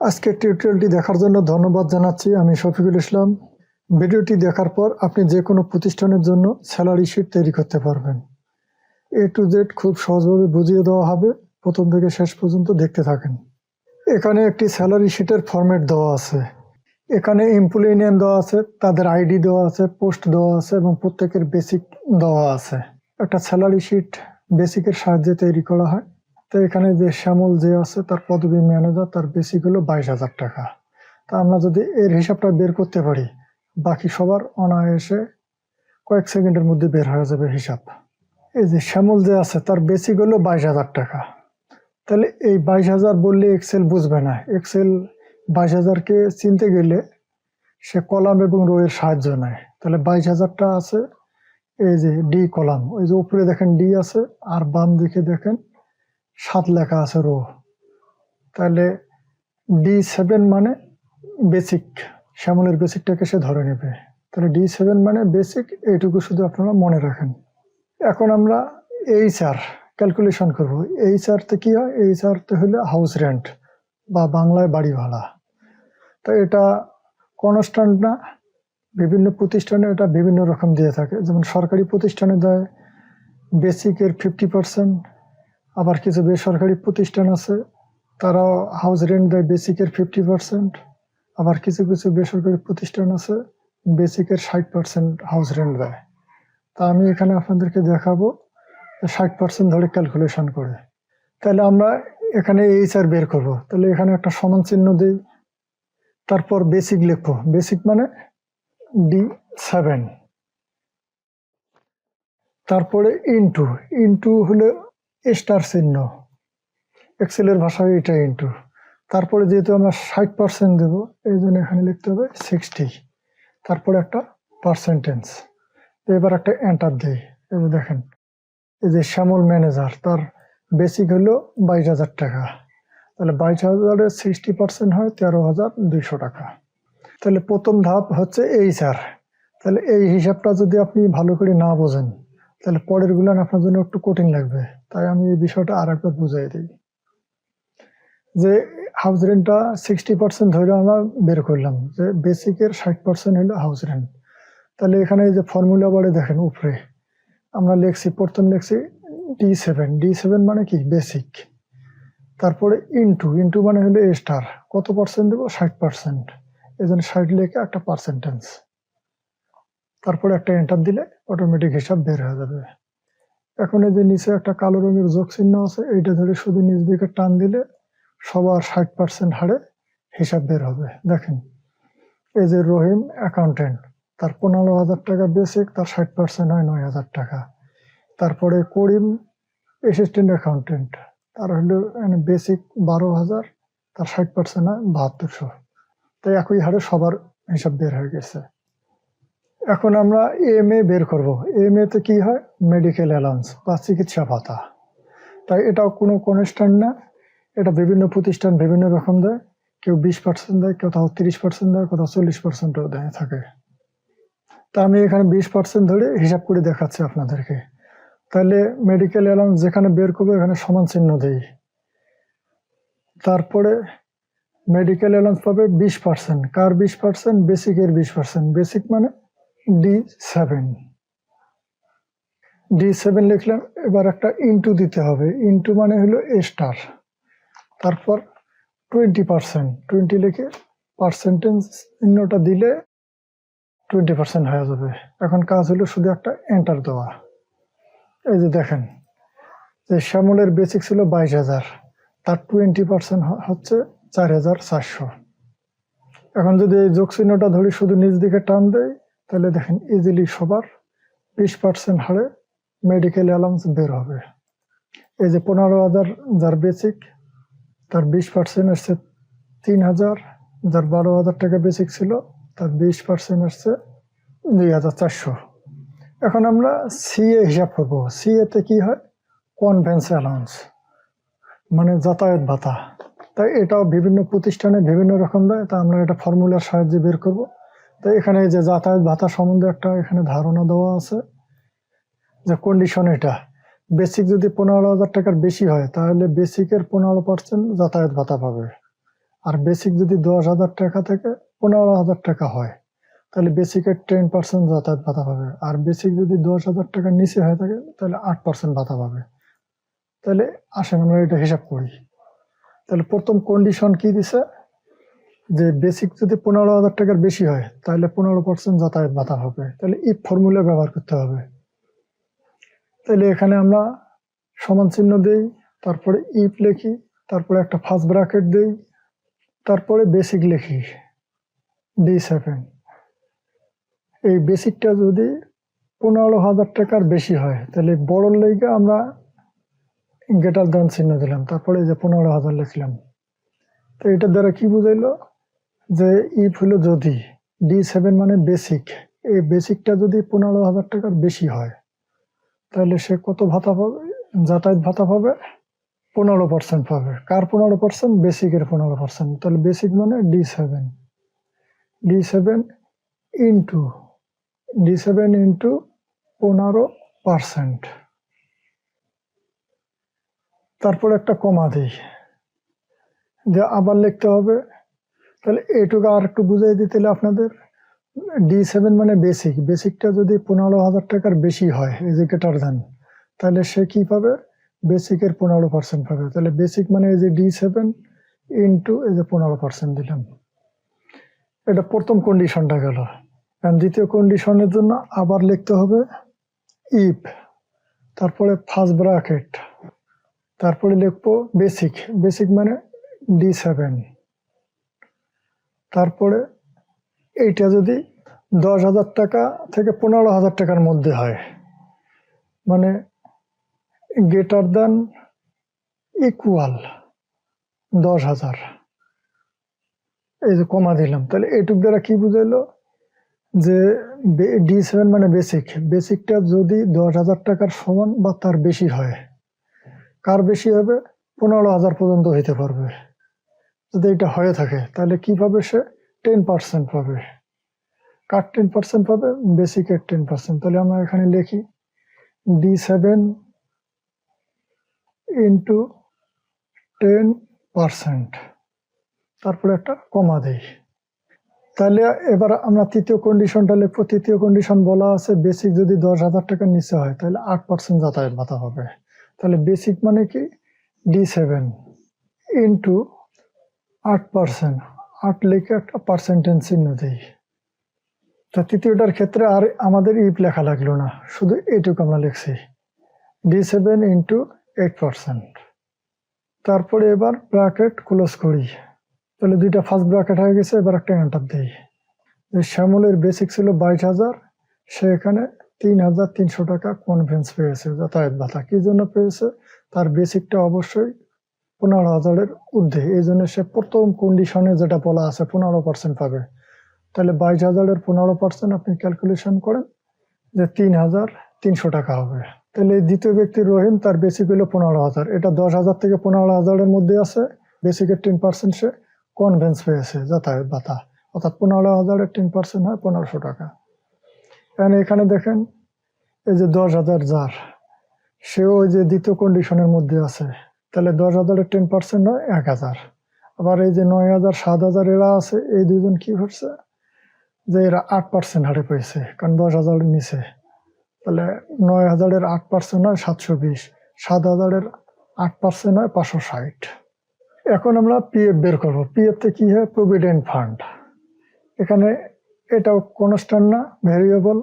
আজকের টিউটোরিয়ালটি দেখার জন্য ধন্যবাদ জানাচ্ছি আমি শফিকুল ইসলাম। ভিডিওটি দেখার পর আপনি যে কোনো প্রতিষ্ঠানের জন্য স্যালারি শিট তৈরি করতে পারবেন। এ টু জেড খুব সহজভাবে বুঝিয়ে দেওয়া হবে। প্রথম থেকে শেষ পর্যন্ত দেখতে থাকেন। এখানে একটি স্যালারি শিটের ফরম্যাট দেওয়া আছে। এখানে এমপ্লয়ি নেম দেওয়া আছে, তাদের আইডি দেওয়া আছে পোস্ট দেওয়া আছে এবং প্রত্যেকের বেসিক দেওয়া আছে। একটা স্যালারি শিট বেসিকের সাহায্যে তৈরি করা হয়। তো এখানে যে শ্যামল যে আছে, তার পদবী ম্যানেজার, তার বেসিক হলো বাইশ হাজার টাকা। তা আমরা যদি এর হিসাবটা বের করতে পারি, বাকি সবার অনায়াসে কয়েক সেকেন্ডের মধ্যে বের হয়ে যাবে হিসাব। এই যে শ্যামল যে আছে, তার বেসিক হলো বাইশ হাজার টাকা। তাহলে এই বাইশ হাজার বললে এক্সেল বুঝবে না। এক্সেল বাইশ হাজারকে চিনতে গেলে সে কলাম এবং রোয়ের সাহায্য নেয়। তাহলে বাইশ হাজারটা আছে, এই যে ডি কলাম। ওই যে উপরে দেখেন ডি আছে, আর বাম দিকে দেখেন সাত লেখা আছে রো। তাহলে ডি সেভেন মানে বেসিক শ্যামলের বেসিকটাকে সে ধরে নেবে। তাহলে ডি সেভেন মানে বেসিক এইটুকু শুধু আপনারা মনে রাখেন। এখন আমরা এইচ আর ক্যালকুলেশন করব। এইচ আরতে কী হয়? এইচ আরতে হলে হাউস রেন্ট বা বাংলায় বাড়ি ভাড়া। তো এটা কনস্ট্যান্ট না, বিভিন্ন প্রতিষ্ঠানে এটা বিভিন্ন রকম দিয়ে থাকে। যেমন সরকারি প্রতিষ্ঠানে দেয় বেসিকের ফিফটি পার্সেন্ট আবার কিছু বেসরকারি প্রতিষ্ঠান আছে, তারাও হাউস রেন্ট দেয় বেসিকের ফিফটি পার্সেন্ট আবার কিছু কিছু বেসরকারি প্রতিষ্ঠান আছে বেসিকের ষাট পার্সেন্ট হাউস রেন্ট দেয়। তা আমি এখানে আপনাদেরকে দেখাবো, ষাট পার্সেন্ট ধরে ক্যালকুলেশন করে। তাহলে আমরা এখানে এইচ আর বের করব। তাহলে এখানে একটা সমান চিহ্ন দিই, তারপর বেসিক লিখব। বেসিক মানে ডি সেভেন তারপরে ইনটু ইনটু হলে স্টার চিহ্ন। এক্সেলের ভাষায় এটা ইন্টু তারপরে যেহেতু আমরা ষাট পার্সেন্ট দেবো, এই জন্য এখানে লিখতে হবে সিক্সটি তারপরে একটা পার্সেন্টেন্স এবার একটা এন্টার দিই। এই যে দেখেন, এই যে শ্যামল ম্যানেজার, তার বেসিক হলো বাইশ হাজার টাকা। তাহলে বাইশ হাজারের সিক্সটি পার্সেন্ট হয় তেরো হাজার দুইশো টাকা। তাহলে প্রথম ধাপ হচ্ছে এই স্যার তাহলে এই হিসাবটা যদি আপনি ভালো করে না বোঝেন, তাহলে পরের গুলান আপনার জন্য একটু কঠিন লাগবে। তাই আমি এই বিষয়টা আর একবার বুঝাই দিই। যে হাউস রেন্টটা সিক্সটি পার্সেন্ট ধরে আমরা বের করলাম, যে বেসিকের ষাট পার্সেন্ট হলো হাউস রেন্ট তাহলে এখানে যে ফর্মুলা বারে দেখেন উপরে, আমরা লিখছি, প্রথম লিখছি ডি সেভেন ডি সেভেন মানে কি? বেসিক তারপরে ইনটু ইনটু মানে হলো এ স্টার কত পার্সেন্ট দেবো? ষাট পার্সেন্ট এই জন্য ষাট লেখে একটা পার্সেন্টেন্স তারপরে একটা এন্টার দিলে অটোমেটিক হিসাব বের হয়ে যাবে। এখন এই যে নিচে একটা কালো রঙের যোগ চিহ্ন আছে, এইটা ধরে শুধু নিচ দিকে টান দিলে সবার ষাট পার্সেন্ট হারে হিসাব বের হবে। দেখেন, এই যে রহিম অ্যাকাউন্টেন্ট তার পনেরো হাজার টাকা বেসিক তার ষাট পার্সেন্ট হয় নয় হাজার টাকা। তারপরে করিম অ্যাসিস্ট্যান্ট অ্যাকাউন্টেন্ট তার হলো বেসিক বারো হাজার, তার ষাট পার্সেন্ট হয় বাহাত্তরশো। তাই একই হারে সবার হিসাব বের হয়ে গেছে। এখন আমরা এম এ বের করব। এম এ তে কি হয়? মেডিকেল অ্যালাউন্স বা চিকিৎসা ভাতা। তাই এটাও কোনো কনস্ট্যান্ট না। এটা বিভিন্ন প্রতিষ্ঠান বিভিন্ন রকম দেয়। কেউ বিশ পার্সেন্ট দেয় কোথাও তিরিশ পার্সেন্ট দেয় কোথাও চল্লিশ পার্সেন্টও দেয়, থাকে। তা আমি এখানে বিশ পার্সেন্ট ধরে হিসাব করে দেখাচ্ছি আপনাদেরকে। তাহলে মেডিকেল অ্যালাউন্স যেখানে বের করব, এখানে সমান চিহ্ন দিই। তারপরে মেডিকেল অ্যালাউন্স পাবে বিশ পার্সেন্ট কার বিশ পার্সেন্ট বেসিকের বিশ পার্সেন্ট বেসিক মানে ডি সেভেন ডি সেভেন লিখলাম, এবার একটা ইনটু দিতে হবে। ইনটু মানে হলো এ স্টার তারপর টোয়েন্টি পার্সেন্ট টোয়েন্টি লিখে পার্সেন্টেজ চিহ্নটা দিলে টোয়েন্টি পার্সেন্ট হয়ে যাবে। এখন কাজ হলো শুধু একটা এন্টার দেওয়া। এই যে দেখেন, যে শ্যামলের বেসিক ছিল বাইশ হাজার। তার টোয়েন্টি পার্সেন্ট হচ্ছে চার হাজার চারশো। এখন যদি এই যোগ চিহ্নটা ধরি, শুধু নিজ দিকে টান দেয় তাহলে দেখেন ইজিলি সবার বিশ পার্সেন্ট হারে মেডিকেল অ্যালাউন্স বের হবে। এই যে পনেরো হাজার যার বেসিক তার বিশ পার্সেন্ট আসছে তিন হাজার, যার বারো হাজার টাকা বেসিক ছিল, তার বিশ পার্সেন্ট আসছে দুই হাজার চারশো। এখন আমরা সিএ হিসাব করব। সিএতে কি হয়? কনভেন্স অ্যালাউন্স মানে যাতায়াত ভাতা। তাই এটাও বিভিন্ন প্রতিষ্ঠানে বিভিন্ন রকম দেয়, তা আমরা এটা ফর্মুলার সাহায্যে বের করব। তাই এখানে যে যাতায়াত ভাতা সম্বন্ধে একটা এখানে ধারণা দেওয়া আছে যে কন্ডিশন এটা। বেসিক যদি পনেরো হাজার টাকার বেশি হয়, তাহলে বেসিকের পনেরো পার্সেন্ট যাতায়াত ভাতা পাবে। আর বেসিক যদি দশ হাজার টাকা থেকে পনেরো হাজার টাকা হয়, তাহলে বেসিকের টেন পার্সেন্ট যাতায়াত ভাতা পাবে। আর বেসিক যদি দশ হাজার টাকার নিচে হয়ে থাকে, তাহলে আট পার্সেন্ট ভাতা পাবে। তাহলে আসেন আমরা এটা হিসাব করি। তাহলে প্রথম কন্ডিশন কি দিছে? যে বেসিক যদি পনেরো হাজার টাকার বেশি হয়, তাহলে পনেরো পার্সেন্ট যাতায়াত ভাতা হবে। তাহলে এই ফর্মুলা ব্যবহার করতে হবে। তাহলে এখানে আমরা সমান চিহ্ন দিই, তারপরে ইফ লিখি, তারপরে একটা ফার্স্ট ব্র্যাকেট দিই, তারপরে বেসিক লিখি। ডি সেভেন এই বেসিকটা যদি পনেরো হাজার টাকার বেশি হয়, তাহলে বড় লেগে আমরা গেটার দান চিহ্ন দিলাম। তারপরে যে পনেরো হাজার লিখলাম। তো এটার দ্বারা কি বুঝাইলো? যে ইফ হলো যদি ডি সেভেন মানে বেসিক এই বেসিকটা যদি পনেরো হাজার টাকার বেশি হয়, তাহলে সে কত ভাতা পাবে? যাতায়াত ভাতা পাবে? পনেরো পার্সেন্ট পাবে। কার পনেরো পার্সেন্ট বেসিকের পনেরো পার্সেন্ট তাহলে বেসিক মানে D seven D seven into D seven into পনেরো পার্সেন্ট তারপর একটা কমা দিই। যে আবার লিখতে হবে তাহলে এটুকু আর একটু বুঝাই দিতে হলে আপনাদের। ডি সেভেন মানে বেসিক বেসিকটা যদি পনেরো হাজার টাকার বেশি হয় এজুকেটার দেন তাহলে সে কি পাবে? বেসিকের পনেরো পার্সেন্ট পাবে। তাহলে বেসিক মানে এই যে ডি সেভেন ইন্টু এই যে পনেরো পার্সেন্ট দিলাম। এটা প্রথম কন্ডিশনটা গেল। দ্বিতীয় কন্ডিশনের জন্য আবার লিখতে হবে ইফ তারপরে ফার্স্ট ব্রাকেট তারপরে লিখব বেসিক বেসিক মানে ডি সেভেন তারপরে এইটা যদি দশ হাজার টাকা থেকে পনেরো হাজার টাকার মধ্যে হয়। মানে গেটার দেন ইকুয়াল দশ হাজার। এই যে কমা দিলাম, তাহলে এইটুক দ্বারা কি বুঝাইলো? যে ডি সেভেন মানে বেসিক বেসিকটা যদি দশ হাজার টাকার সমান বা তার বেশি হয়, কার বেশি হবে? পনেরো হাজার পর্যন্ত হইতে পারবে। যদি এটা হয়ে থাকে, তাহলে কি পাবে সে টেন পার্সেন্ট পাবে? কার টেন পার্সেন্ট পাবে? বেসিকের টেন পার্সেন্ট তাহলে আমরা এখানে লিখি D seven into ten percent তারপরে একটা কমা দেই। তাহলে এবার আমরা তৃতীয় কন্ডিশনটা লিখব। তৃতীয় কন্ডিশন বলা আছে বেসিক যদি দশ হাজার টাকার নিচে হয়, তাহলে আট পার্সেন্ট যাতায়াত ভাতা হবে। তাহলে বেসিক মানে কি? ডি সেভেন ইন্টু আট পার্সেন্ট আট লিখে একটা পার্সেন্টেজ চিহ্ন দিই। তা তৃতীয়টার ক্ষেত্রে আর আমাদের ইপ লেখা লাগল না, শুধু এইটুকু আমরা লিখছি। D seven into eight percent তারপরে এবার ব্র্যাকেট ক্লোজ করি। তাহলে দুইটা ফার্স্ট ব্র্যাকেট হয়ে গেছে, এবার একটা এন্টার দিই। শ্যামলের বেসিক ছিল বাইশ হাজার, সে এখানে তিন হাজার তিনশো টাকা কনভেন্স পেয়েছে, যাতায়াত ভাতা। কী জন্য পেয়েছে? তার বেসিকটা অবশ্যই পনেরো হাজারের ঊর্ধ্বে। এই জন্য সে প্রথম কন্ডিশনে যেটা বলা আছে, পনেরো পার্সেন্ট পাবে। তাহলে বাইশ হাজারের পনেরো পার্সেন্ট আপনি ক্যালকুলেশন করেন যে তিন হাজার তিনশো টাকা হবে। তাহলে দ্বিতীয় ব্যক্তি রহিম, তার বেসিক হলো পনেরো হাজার। এটা দশ হাজার থেকে পনেরো হাজারের মধ্যে আছে। বেসিকের টেন পার্সেন্ট সে কনভেন্স পেয়েছে, যাতায়াত ভাতা। অর্থাৎ পনেরো হাজারের টেন পার্সেন্ট হয় পনেরোশো টাকা। এখানে এখানে দেখেন, এই যে দশ হাজার যার, সেও ওই যে দ্বিতীয় কন্ডিশনের মধ্যে আছে। তাহলে দশ হাজারের টেন পার্সেন্ট হয় এক হাজার। আবার এই যে নয় হাজার, সাত হাজার এরা আছে, এই দুজন কি করছে? যে এরা আট পার্সেন্ট হারে পেয়েছে, কারণ দশ হাজারের নিচে তাহলে নয় হাজারের আট পার্সেন্ট হয় সাতশো বিশ। সাত হাজারের আট পার্সেন্ট হয় পাঁচশো ষাট। এখন আমরা পিএফ বের করব। পিএফতে কি হয়? প্রভিডেন্ট ফান্ড এখানে এটাও কোনো কনস্ট্যান্ট না ভেরিয়েবল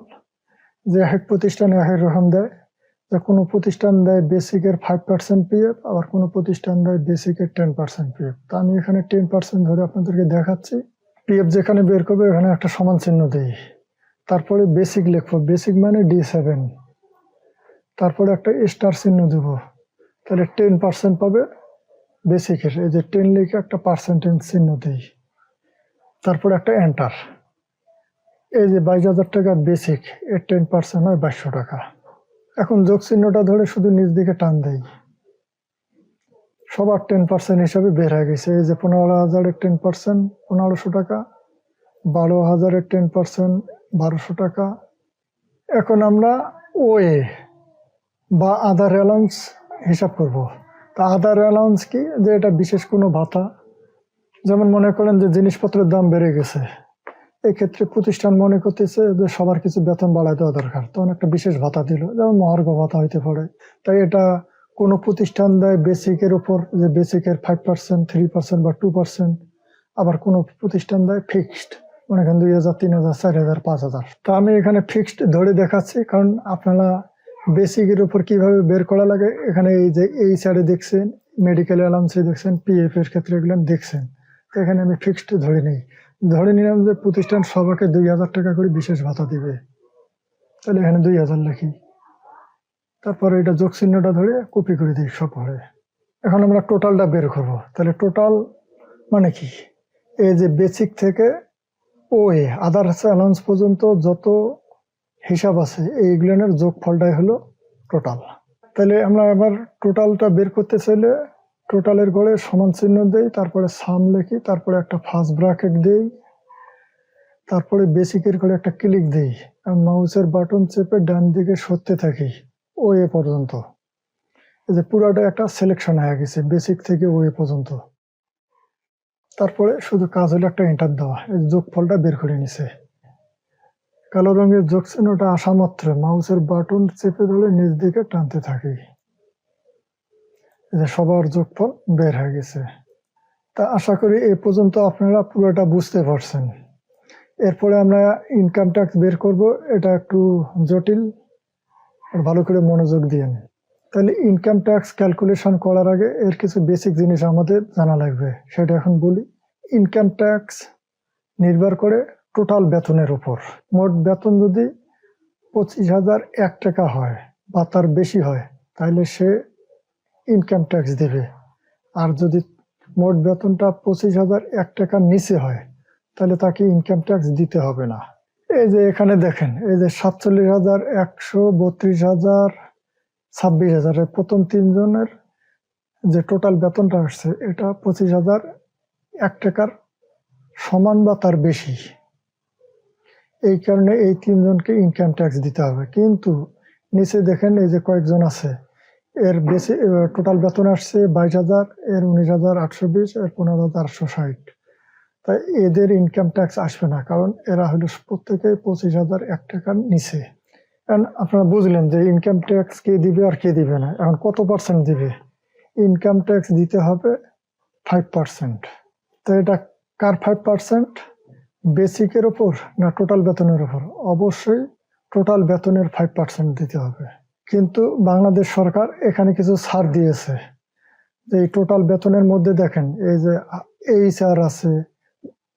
যে এক প্রতিষ্ঠানে এক রকম দেয়। কোনো প্রতিষ্ঠান দেয় বেসিকের ফাইভ পার্সেন্ট পিএফ আবার কোনো প্রতিষ্ঠান দেয় বেসিকের টেন পার্সেন্ট পিএফ তা আমি এখানে টেন পার্সেন্ট ধরে আপনাদেরকে দেখাচ্ছি। পিএফ যেখানে বের করবে, এখানে একটা সমান চিহ্ন দিই। তারপরে বেসিক লিখব। বেসিক মানে ডি সেভেন তারপরে একটা স্টার চিহ্ন দেবো। তাহলে টেন পার্সেন্ট পাবে বেসিকের এই যে টেন লিখে একটা পার্সেন্টেজ চিহ্ন দিই। তারপরে একটা এন্টার এই যে বাইশ হাজার টাকা বেসিক এর টেন পার্সেন্ট হয় বাইশশো টাকা। এখন যোগ চিহ্নটা ধরে শুধু নিচ দিকে টান দেয় সবার টেন পার্সেন্ট হিসাবে বের হয়ে গেছে। এই যে পনেরো হাজারের টেন পার্সেন্ট পনেরোশো টাকা, বারো হাজারের টেন পার্সেন্ট বারোশো টাকা। এখন আমরা ওয়ে বা আদার অ্যালাউন্স হিসাব করব। তা আদার অ্যালাউন্স কি? যে এটা বিশেষ কোনো ভাতা। যেমন মনে করেন যে জিনিসপত্রের দাম বেড়ে গেছে। এক্ষেত্রে প্রতিষ্ঠান মনে করতেছে যে সবার কিছু বেতন বাড়ায় দেওয়া দরকার। তখন একটা বিশেষ ভাতা দিল, যেমন মহার্ঘ ভাতা হইতে পারে। তাই এটা কোনো প্রতিষ্ঠান দেয় বেসিকের উপর, যে বেসিকের ফাইভ পার্সেন্ট থ্রি পার্সেন্ট বা টু পার্সেন্ট আবার কোনো প্রতিষ্ঠান দেয় ফিক্সড মনে করেন দুই হাজার, তিন হাজার, চার হাজার, পাঁচ হাজার। তো আমি এখানে ফিক্সড ধরে দেখাচ্ছি, কারণ আপনারা বেসিকের উপর কীভাবে বের করা লাগে, এখানে এই যে এই সাইডে দেখছেন মেডিকেল অ্যালাউন্সে দেখছেন পিএফ এর ক্ষেত্রে এগুলো দেখছেন। এখানে আমি ফিক্সড ধরে নিই। ধরে নিলাম যে প্রতিষ্ঠান সবাকে দুই হাজার টাকা করে বিশেষ ভাতা দিবে। তাহলে এখানে দুই হাজার লিখি। তারপরে এটা যোগ চিহ্নটা ধরে কপি করে দিই, সব ঘরে এখন আমরা টোটালটা বের করব। তাহলে টোটাল মানে কি? এই যে বেসিক থেকে ও এ আদার্স অ্যালাউন্স পর্যন্ত যত হিসাব আছে এইগুলোর যোগফলটাই হলো টোটাল তাহলে আমরা আবার টোটালটা বের করতে চাইলে টোটালের গড়ে সমান চিহ্ন দেই, তারপরে সাম লিখি, তারপরে একটা ফার্স্ট ব্র্যাকেট দেই, তারপরে বেসিকের করে একটা ক্লিক দেই মাউসের বাটন চেপে ডান দিকে সরতে থাকি ও এ পর্যন্ত। এই যে পুরাটা একটা সিলেকশন হয়ে গেছে বেসিক থেকে ও এ পর্যন্ত। তারপরে শুধু কাজ হলো একটা এন্টার দেওয়া, এই যোগফলটা বের করে নিছে। কালো রঙের যোগ চিহ্নটা আসা মাত্র মাউসের বাটন চেপে ধরে নিচ দিকে টানতে থাকি। যে সবার যোগফল বের হয়ে গেছে। তা আশা করি এ পর্যন্ত আপনারা পুরোটা বুঝতে পারছেন। এরপরে আমরা ইনকাম ট্যাক্স বের করব, এটা একটু জটিল, আর ভালো করে মনোযোগ দিয়েন। তাহলে ইনকাম ট্যাক্স ক্যালকুলেশন করার আগে এর কিছু বেসিক জিনিস আমাদের জানা লাগবে, সেটা এখন বলি। ইনকাম ট্যাক্স নির্ভর করে টোটাল বেতনের উপর। মোট বেতন যদি পঁচিশ হাজার এক টাকা হয়, বা তার বেশি হয়, তাহলে সে ইনকাম ট্যাক্স দেবে। আর যদি মোট বেতনটা পঁচিশ হাজার এক টাকার নিচে হয়, তাহলে তাকে ইনকাম ট্যাক্স দিতে হবে না। এই যে এখানে দেখেন, এই যে সাতচল্লিশ হাজার একশো বত্রিশ হাজার ছাব্বিশ হাজার প্রথম তিনজনের যে টোটাল বেতনটা আসছে, এটা পঁচিশ হাজার এক টাকার সমান বা তার বেশি। এই কারণে এই তিনজনকে ইনকাম ট্যাক্স দিতে হবে। কিন্তু নিচে দেখেন এই যে কয়েকজন আছে এর বেশি টোটাল বেতন আসছে বাইশ হাজার, এর উনিশ হাজার আটশো বিশ, এর পনেরো হাজার আটশো ষাট। তাই এদের ইনকাম ট্যাক্স আসবে না, কারণ এরা হলো প্রত্যেকে পঁচিশ হাজার এক টাকার নিচে। এখন আপনারা বুঝলেন যে ইনকাম ট্যাক্স কে দিবে আর কে দিবে না, এখন কত পার্সেন্ট দিবে? ইনকাম ট্যাক্স দিতে হবে ফাইভ পার্সেন্ট তো এটা কার ফাইভ পার্সেন্ট বেসিকের ওপর না টোটাল বেতনের ওপর অবশ্যই টোটাল বেতনের ফাইভ পার্সেন্ট দিতে হবে। কিন্তু বাংলাদেশ সরকার এখানে কিছু ছাড় দিয়েছে। যে এই টোটাল বেতনের মধ্যে দেখেন, এই যে এইচ আর আছে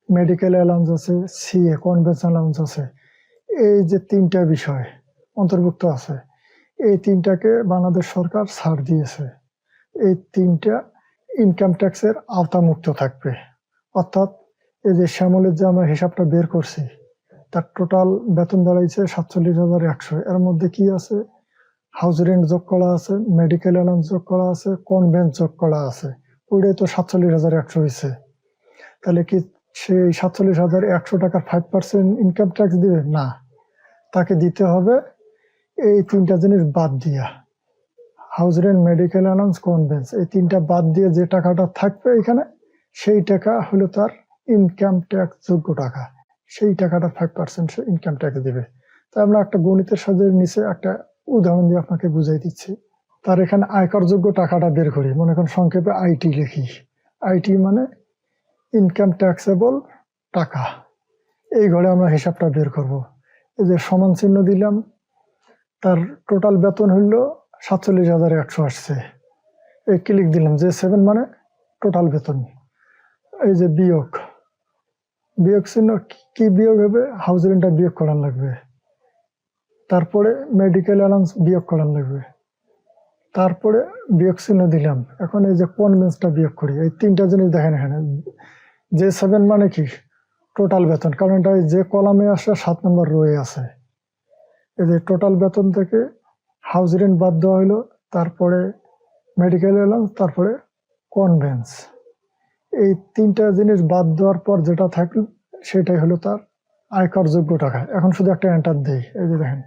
মেডিকেল অ্যালাউন্স আছে সিএ কনভেনশন অ্যালাউন্স আছে, এই যে তিনটা বিষয় অন্তর্ভুক্ত আছে, এই তিনটাকে বাংলাদেশ সরকার ছাড় দিয়েছে। এই তিনটা ইনকাম ট্যাক্সের আওতামুক্ত থাকবে। অর্থাৎ এই যে শ্যামলের যে আমরা হিসাবটা বের করছি, তার টোটাল বেতন দাঁড়াইছে সাতচল্লিশ হাজার একশো। এর মধ্যে কি আছে? হাউস রেন্ট যোগ করা আছে, মেডিকেল অ্যালাউন্স যোগ করা আছে কনভেন্স যোগ করা আছে। ওইটাই তো সাতচল্লিশ হাজার একশো হয়েছে তাহলে কি সেই সাতচল্লিশ হাজার একশো টাকার ফাইভ পার্সেন্ট ইনকাম ট্যাক্স দিবে? না। তাকে দিতে হবে এই তিনটা জিনিস বাদ দিয়া। House rent medical allowance conveyance এই তিনটা বাদ দিয়ে যে টাকাটা থাকবে এখানে, সেই টাকা হলো তার ইনকাম ট্যাক্স যোগ্য টাকা। সেই টাকাটা ফাইভ পার্সেন্ট ইনকাম ট্যাক্স দিবে। তাই আমরা একটা গণিতের সাথে নিচে একটা উদাহরণ দিয়ে আপনাকে বুঝাই দিচ্ছি। তার এখানে আয়করযোগ্য টাকাটা বের করি। মনে করেন সংক্ষেপে আইটি লিখি। আইটি মানে ইনকাম ট্যাক্সেবল টাকা। এই ঘরে আমরা হিসাবটা বের করব। এই যে সমান চিহ্ন দিলাম, তার টোটাল বেতন হইল সাতচল্লিশ হাজার একশো আসছে। এই ক্লিক দিলাম যে সেভেন মানে টোটাল বেতন। এই যে বিয়োগ। বিয়োগ চিহ্ন কি বিয়োগ হবে? হাউস রেন্টটা বিয়োগ করার লাগবে। তারপরে মেডিকেল অ্যালাউন্স বিয়োগ করার লাগবে। তারপরে বিয়োগ চিহ্ন দিলাম। এখন এই যে কনভেন্সটা বিয়োগ করি, এই তিনটা জিনিস দেখেন এখানে। যে সেভেন মানে কি? টোটাল বেতন। কারণ এটা যে কলামে আসে, সাত নম্বর রয়ে আছে। এই যে টোটাল বেতন থেকে হাউস রেন্ট বাদ দেওয়া হলো তারপরে মেডিকেল অ্যালাউন্স তারপরে কনভেন্স এই তিনটা জিনিস বাদ দেওয়ার পর যেটা থাকল, সেটাই হলো তার আয়কর যোগ্য টাকা। এখন শুধু একটা এন্টার দেই। এই যে দেখেন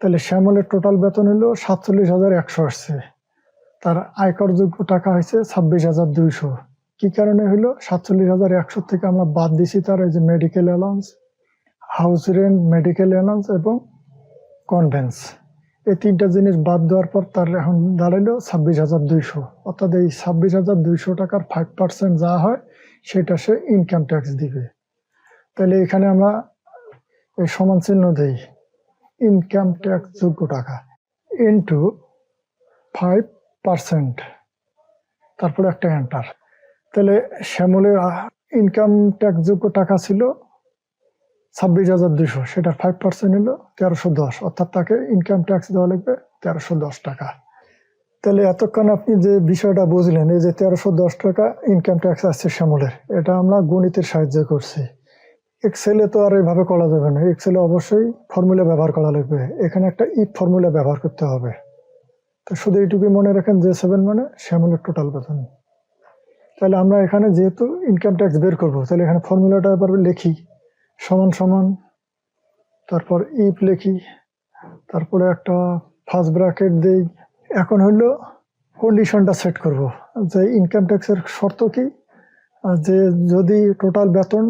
তাহলে শ্যামলের টোটাল বেতন হলো সাতচল্লিশ হাজার একশো আসছে। তার আয়করযোগ্য টাকা হয়েছে ছাব্বিশ হাজার দুইশো। কি কারণে হলো? সাতচল্লিশ হাজার একশো থেকে আমরা বাদ দিছি তার এই যে medical allowance house rent medical allowance এবং কনভেন্স এই তিনটা জিনিস বাদ দেওয়ার পর তার এখন দাঁড়াইলো ছাব্বিশ হাজার দুইশো। অর্থাৎ এই ছাব্বিশ হাজার দুইশো টাকার ফাইভ পার্সেন্ট যা হয়, সেটা সে ইনকাম ট্যাক্স দিবে। তাহলে এখানে আমরা এই সমান চিহ্ন দেই। ইনকাম ট্যাক্স যোগ্য টাকা ইন্টু ফাইভ পার্সেন্ট তারপরে একটা এন্টার তাহলে শ্যামলের ইনকাম ট্যাক্স যোগ্য টাকা ছিল ছাব্বিশ হাজার দুশো সেটার ফাইভ পার্সেন্ট হলো তেরোশো দশ। অর্থাৎ তাকে ইনকাম ট্যাক্স দেওয়া লাগবে তেরোশো দশ টাকা। তাহলে এতক্ষণ আপনি যে বিষয়টা বুঝলেন, এই যে তেরোশো দশ টাকা ইনকাম ট্যাক্স আসছে শ্যামলের, এটা আমরা গণিতের সাহায্য করছি। এক্সেলে তো আর এইভাবে করা যাবে না। এক্সেলে অবশ্যই ফর্মুলা ব্যবহার করা লাগবে। এখানে একটা ইফ ফর্মুলা ব্যবহার করতে হবে। তো শুধু এইটুকুই মনে রাখেন, যে সেভেন মানে শ্যামলের টোটাল বেতন তাহলে আমরা এখানে যেহেতু ইনকাম ট্যাক্স বের করব, তাহলে এখানে ফর্মুলাটা এবার লিখি। সমান সমান, তারপর ইফ লিখি, তারপরে একটা ফার্স্ট ব্র্যাকেট দেই। এখন হলো কন্ডিশনটা সেট করব। যে ইনকাম ট্যাক্সের শর্ত কি? যে যদি টোটাল বেতন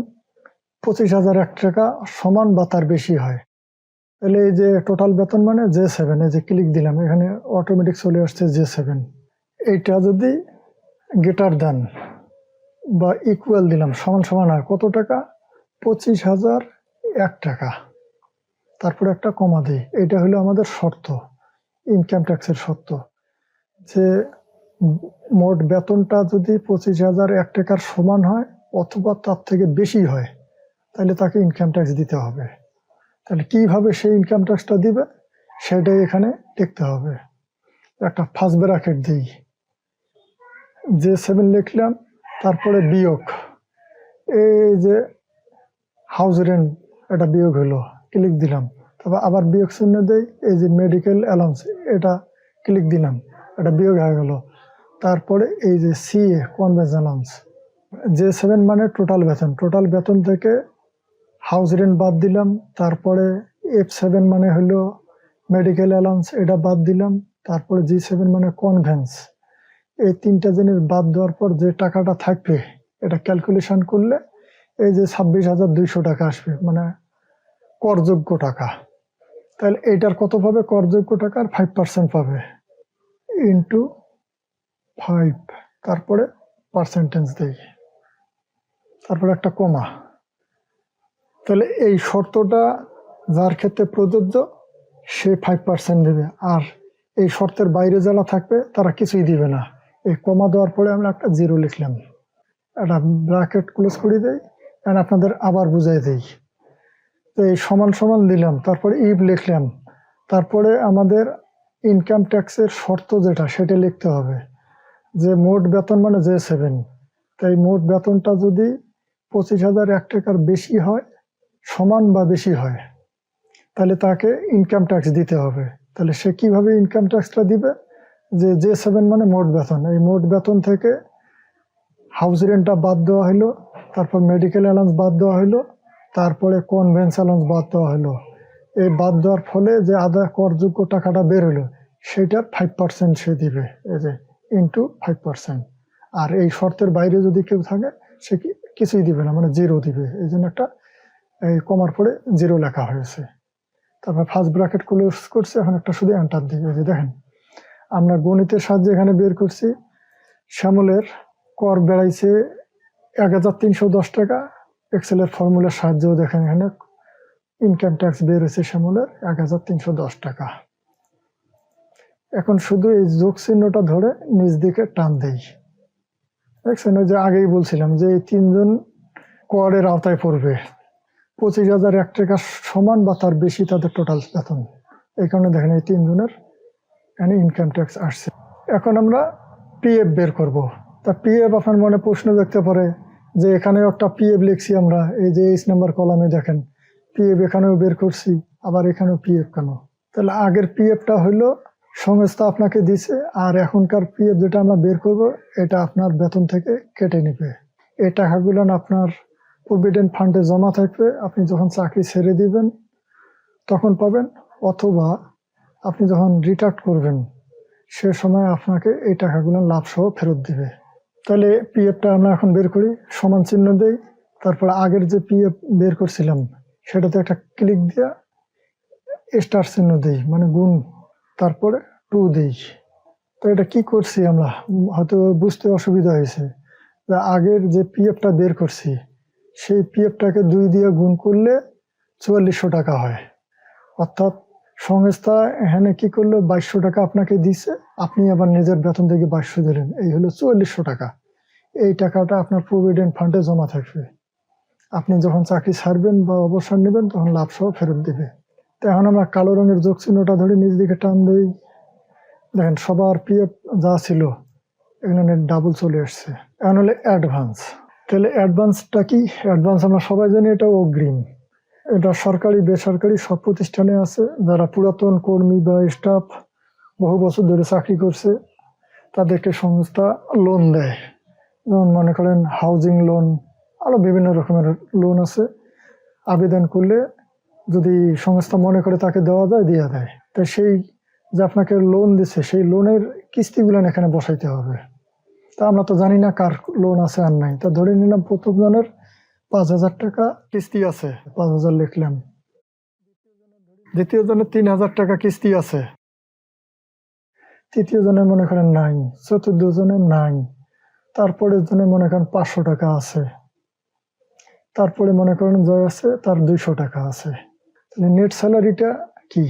পঁচিশ হাজার এক টাকা সমান বা তার বেশি হয়। তাহলে এই যে টোটাল বেতন মানে জে সেভেন এই যে ক্লিক দিলাম, এখানে অটোমেটিক চলে আসছে জে সেভেন এইটা যদি গেটার দেন বা ইকুয়াল দিলাম, সমান সমান হয় কত টাকা? পঁচিশ হাজার এক টাকা। তারপরে একটা কমা দিই এটা হলো আমাদের শর্ত ইনকাম ট্যাক্সের শর্ত। যে মোট বেতনটা যদি পঁচিশ হাজার এক টাকার সমান হয় অথবা তার থেকে বেশি হয় তাহলে তাকে ইনকাম ট্যাক্স দিতে হবে। তাহলে কীভাবে সেই ইনকাম ট্যাক্সটা দিবে, সেটাই এখানে দেখতে হবে। একটা ফার্স্ট ব্র্যাকেট দিই। যে সেভেন লিখলাম, তারপরে বিয়োগ। এই যে হাউস রেন্ট এটা বিয়োগ হলো ক্লিক দিলাম। তারপর আবার বিয়োগ চিহ্ন দেই, এই যে মেডিকেল অ্যালাউন্স এটা ক্লিক দিলাম। এটা বিয়োগ হয়ে গেল। তারপরে এই যে সিএ কনভেন্স অ্যালাউন্স যে সেভেন মানে টোটাল বেতন। টোটাল বেতন থেকে হাউস রেন্ট বাদ দিলাম, তারপরে এফ সেভেন মানে হলো মেডিকেল অ্যালাউন্স এটা বাদ দিলাম, তারপরে জি সেভেন মানে কনভেন্স এই তিনটা জিনিস বাদ দেওয়ার পর যে টাকাটা থাকবে, এটা ক্যালকুলেশন করলে এই যে ছাব্বিশ হাজার দুইশো টাকা আসবে মানে করযোগ্য টাকা। তাহলে এইটার কত পাবে করযোগ্য টাকার ফাইভ পার্সেন্ট পাবে। ইন্টু ফাইভ তারপরে পার্সেন্টেজ দেই। তারপরে একটা কমা তাহলে এই শর্তটা যার ক্ষেত্রে প্রযোজ্য, সে ফাইভ পার্সেন্ট দেবে। আর এই শর্তের বাইরে যারা থাকবে, তারা কিছুই দিবে না। এই কমা দেওয়ার পরে আমরা একটা জিরো লিখলাম। একটা ব্র্যাকেট ক্লোজ করে দেই আর আপনাদের আবার বুঝাই দেই। তো এই সমান সমান দিলাম, তারপরে ইভ লিখলাম। তারপরে আমাদের ইনকাম ট্যাক্সের শর্ত যেটা, সেটা লিখতে হবে। যে মোট বেতন মানে যে সেভেন তাই মোট বেতনটা যদি পঁচিশ হাজার এক টাকার বেশি হয় সমান বা বেশি হয়, তাহলে তাকে ইনকাম ট্যাক্স দিতে হবে। তাহলে সে কীভাবে ইনকাম ট্যাক্সটা দিবে? যে যে সেভেন মানে মোট বেতন। এই মোট বেতন থেকে হাউস রেন্টটা বাদ দেওয়া হলো তারপর মেডিকেল অ্যালাউন্স বাদ দেওয়া হলো তারপরে কনভেন্স অ্যালাউন্স বাদ দেওয়া হলো এই বাদ দেওয়ার ফলে যে আদায় করযোগ্য টাকাটা বের হলো সেটার ফাইভ পার্সেন্ট সে দিবে, এই যে ইন্টু ফাইভ পার্সেন্ট আর এই শর্তের বাইরে যদি কেউ থাকে, সে কিছুই দিবে না মানে জিরো দিবে। এই জন্য একটা এই কমার পরে জিরো লেখা হয়েছে। তারপর ফার্স্ট ব্র্যাকেট ক্লোজ করছে, এখন একটা শুধু এন্টার এই যে দেখেন। আমরা গণিতের সাহায্যে এখানে বের করছি। শ্যামলের কর বেড়াইছে এক হাজার তিনশো দশ টাকা। এক্সেলের ফর্মুলার সাহায্যেও দেখেন এখানে ইনকাম ট্যাক্স বের হয়েছে শ্যামলের এক হাজার তিনশো দশ টাকা। এখন শুধু এই যোগ চিহ্নটা ধরে নিজ দিকে টান দেই। দেখছেন, ওই যে আগেই বলছিলাম যে এই তিনজন করের আওতায় পড়বে। পঁচিশ হাজার এক টাকা সমান বা তার বেশি তাদের টোটাল বেতন। এই কারণে দেখেন এই তিনজনের এখানে ইনকাম ট্যাক্স আসছে। এখন আমরা পিএফ বের করব। তা পিএফ আপনার মনে প্রশ্ন দেখতে পারে যে এখানেও একটা পিএফ লিখছি আমরা, এই যে এইচ নাম্বার কলামে দেখেন পিএফ এখানেও বের করছি, আবার এখানেও পিএফ কেন? তাহলে আগের পিএফটা হইল সংস্থা আপনাকে দিছে, আর এখনকার পিএফ যেটা আমরা বের করব, এটা আপনার বেতন থেকে কেটে নেবে। এই টাকাগুলো আপনার প্রভিডেন্ট ফান্ডে জমা থাকবে আপনি যখন চাকরি ছেড়ে দিবেন, তখন পাবেন অথবা আপনি যখন রিটায়ার করবেন, সে সময় আপনাকে এই টাকাগুলো লাভ সহ ফেরত দিবে। তাহলে পিএফটা আমরা এখন বের করি, সমান চিহ্ন দেই, তারপর আগের যে পিএফ বের করছিলাম, সেটাতে একটা ক্লিক দিয়ে স্টার চিহ্ন দেই মানে গুণ, তারপরে টু দেই। তো এটা কি করছি আমরা? হয়তো বুঝতে অসুবিধা হয়েছে। আগের যে পিএফটা বের করছি সেই পিএফটাকে দুই দিয়ে গুণ করলে চুয়াল্লিশশো টাকা হয়। অর্থাৎ সংস্থা এখানে কি করল? বাইশশো টাকা আপনাকে দিছে, আপনি আবার নিজের বেতন থেকে বাইশশো দিলেন। এই হলো চুয়াল্লিশশো টাকা। এই টাকাটা আপনার প্রভিডেন্ট ফান্ডে জমা থাকবে। আপনি যখন চাকরি ছাড়বেন বা অবসর নেবেন, তখন লাভ সহ ফেরত দেবে। তো এখন আমরা কালো রঙের যোগ চিহ্নটা ধরে নিজ দিকে টান দিই। দেখেন, সবার পিএফ যা ছিল, এখানে ডাবল চলে আসছে। এখন হলে অ্যাডভান্স তাহলে অ্যাডভান্সটা কি? অ্যাডভান্স আমরা সবাই জানি এটা অগ্রিম। এটা সরকারি, বেসরকারি সব প্রতিষ্ঠানে আছে। যারা পুরাতন কর্মী বা স্টাফ বহু বছর ধরে চাকরি করছে, তাদেরকে সংস্থা লোন দেয়। যেমন মনে করেন হাউজিং লোন আরও বিভিন্ন রকমের লোন আছে। আবেদন করলে যদি সংস্থা মনে করে তাকে দেওয়া যায় দেওয়া দেয়। তো সেই যে আপনাকে লোন দিছে সেই লোনের কিস্তিগুলো এখানে বসাইতে হবে। তা আমরা তো জানি না কার লোন আছে আর নাই। তা ধরে নিলাম প্রথম জনের পাঁচ হাজার টাকা কিস্তি আছে, পাঁচ হাজার লিখলাম। দ্বিতীয় জনের তিন হাজার টাকা কিস্তি আছে। তৃতীয় জনের মনে করেন নাই, চতুর্থ জনের নাই। তারপরের জনের মনে করেন পাঁচশো টাকা আছে। তারপরে মনে করেন জয় আছে তার দুইশো টাকা আছে। তাহলে নেট স্যালারিটা কি?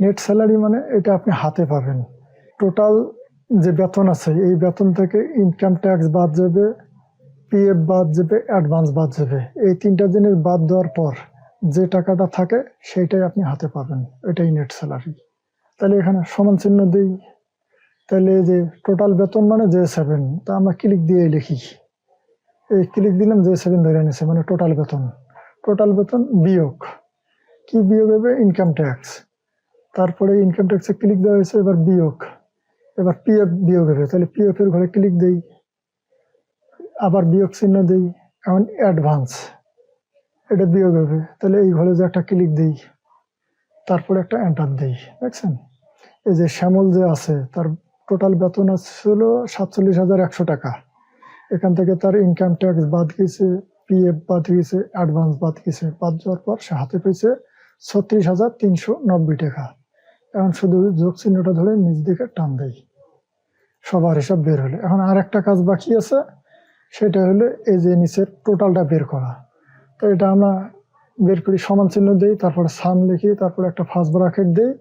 নেট স্যালারি মানে এটা আপনি হাতে পাবেন। টোটাল যে বেতন আছে, এই বেতন থেকে ইনকাম ট্যাক্স বাদ যাবে পিএফ বাদ যাবে অ্যাডভান্স বাদ যাবে। এই তিনটা জিনিস বাদ দেওয়ার পর যে টাকাটা থাকে সেইটাই আপনি হাতে পাবেন। এটাই নেট স্যালারি তাহলে এখানে সমান চিহ্ন দিই। তাহলে যে টোটাল বেতন মানে জে সেভেন তা আমরা ক্লিক দিয়ে লিখি। এই ক্লিক দিলাম জে সেভেন ধরে নিছে মানে টোটাল বেতন। টোটাল বেতন বিয়োগ। কি বিয়োগ হবে? ইনকাম ট্যাক্স তারপরে ইনকাম ট্যাক্সে ক্লিক দেওয়া হয়েছে, এবার বিয়োগ। এবার পিএফ বিয়োগ হবে তাহলে পিএফ এর ঘরে ক্লিক দেই, আবার বিয়োগ চিহ্ন দেই, এখন অ্যাডভান্স এটা বিয়োগ হবে। তাহলে এই ঘরে যে একটা ক্লিক দেই, তারপরে একটা এন্টার দেই, দেখছেন? এই যে শ্যামল যে আছে, তার টোটাল বেতন ছিল সাতচল্লিশ হাজার একশো টাকা। এখান থেকে তার ইনকাম ট্যাক্স বাদ গেছে, পিএফ বাদ গেছে অ্যাডভান্স বাদ গেছে, বাদ যাওয়ার পর সে হাতে পেয়েছে ছত্রিশ হাজার তিনশো নব্বই টাকা। এখন শুধু যোগ চিহ্নটা ধরে নিজ দিকে টান দেই। সবার হিসাব বের হলে। এখন আর একটা কাজ বাকি আছে, সেটা হলো এই যে নিচের টোটালটা বের করা। তো এটা আমরা বের করি, সমান চিহ্ন দিই, তারপরে সাম লিখি, তারপরে একটা ফার্স্ট ব্রাকেট দিই।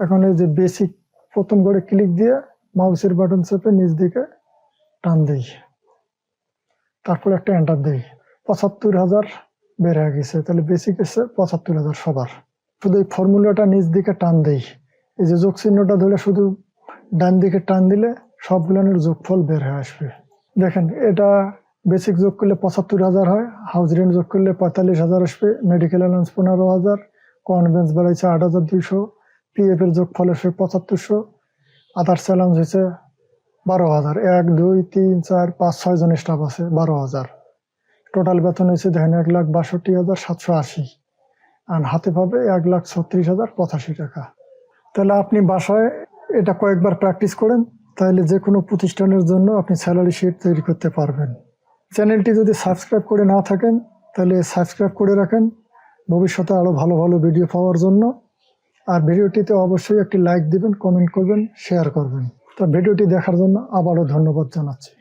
এখন এই যে বেসিক প্রথম করে ক্লিক দিয়ে মাউসের বাটন চেপে নিচ দিকে টান দিই। তারপরে একটা এন্টার দিই। পঁচাত্তর হাজার বেড়ে গেছে, তাহলে বেসিক এসে পঁচাত্তর হাজার সবার। শুধু এই ফর্মুলাটা নিচ দিকে টান দেই। এই যে যোগ চিহ্নটা ধরে শুধু ডান দিকে টান দিলে সবগুলোর যোগফল বের হয়ে আসবে। দেখেন, এটা বেসিক যোগ করলে পঁচাত্তর হাজার হয় হাউস রেন্ট যোগ করলে পঁয়তাল্লিশ হাজার আসবে মেডিকেল অ্যালাউন্স পনেরো হাজার কনভেন্স বাড়াইছে আট হাজার দুইশো পিএফ এর যোগফল আসবে পঁচাত্তরশো আদার্স অ্যালাউন্স হয়েছে বারো হাজার। এক, দুই, তিন, চার, পাঁচ, ছয় জন স্টাফ আছে, বারো হাজার। টোটাল বেতন হয়েছে দেখেন এক লাখ বাষট্টি হাজার সাতশো আশি। আর হাতে পাবে এক লাখ ছত্রিশ হাজার পঁচাশি টাকা। তাহলে আপনি বাসায় এটা কয়েকবার প্র্যাকটিস করেন, তাহলে যে কোনো প্রতিষ্ঠানের জন্য আপনি স্যালারি শিট তৈরি করতে পারবেন। চ্যানেলটি যদি সাবস্ক্রাইব করে না থাকেন, তাহলে সাবস্ক্রাইব করে রাখেন। ভবিষ্যতে আরও ভালো ভালো ভিডিও পাওয়ার জন্য। আর ভিডিওটিতে অবশ্যই একটি লাইক দিবেন কমেন্ট করবেন শেয়ার করবেন। তো ভিডিওটি দেখার জন্য আবারও ধন্যবাদ জানাচ্ছি।